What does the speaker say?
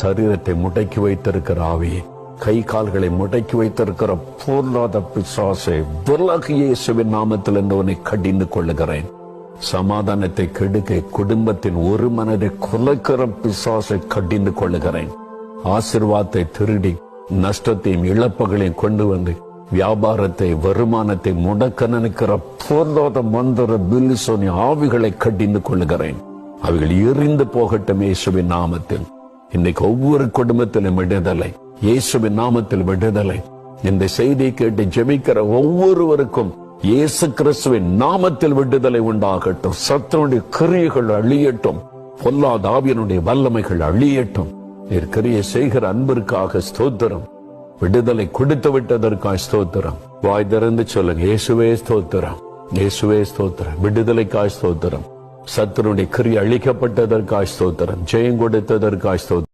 சரீரத்தை முடக்கி வைத்திருக்கிற ஆவி கை கால்களை முடக்கி வைத்திருக்கிற பொருளாத பிசாசை விலகு இயேசுவின் நாமத்தில் என்றவனை கடிந்து கொள்ளுகிறேன். சமாதானத்தை கெடுக்க குடும்பத்தின் ஒரு மனதை குலைக்கிற பிசாசை கடிந்து கொள்ளுகிறேன். ஆசிர்வாதத்தை திருடி நஷ்டத்தையும் இழப்புகளையும் கொண்டு வந்து வியாபாரத்தை வருமானத்தை முடக்க நினைக்கிற பொருளாத மந்திர பில்லிசோனி ஆவிகளை கடிந்து கொள்ளுகிறேன். அவைகள் எரிந்து போகட்டும் இயேசுவின் நாமத்தில். இன்னைக்கு ஒவ்வொரு குடும்பத்திலும் விடுதலை இயேசுவின் நாமத்தில் விடுதலை. இந்த செய்தியை கேட்டு ஜெபிக்கிற ஒவ்வொருவருக்கும் இயேசு கிறிஸ்துவின் நாமத்தில் விடுதலை உண்டாகட்டும். சத்தனுடைய கிரியைகள் அழியட்டும். பொல்லாத ஆவியனுடைய வல்லமைகள் அழியட்டும். நீர் கிரியை செய்கிற அன்பிற்காக ஸ்தோத்திரம். விடுதலை கொடுத்து விட்டதற்காக ஸ்தோத்திரம். வாய் திறந்து சொல்லுங்க இயேசுவே ஸ்தோத்திரம். இயேசுவே ஸ்தோத்திரம். விடுதலைக்காய் ஸ்தோத்திரம். சத்துருடைய கிரி அழிக்கப்பட்டதற்காய் ஸ்தோத்திரம் ஜெயம் கொடுத்ததற்காய் ஸ்தோத்திரம்.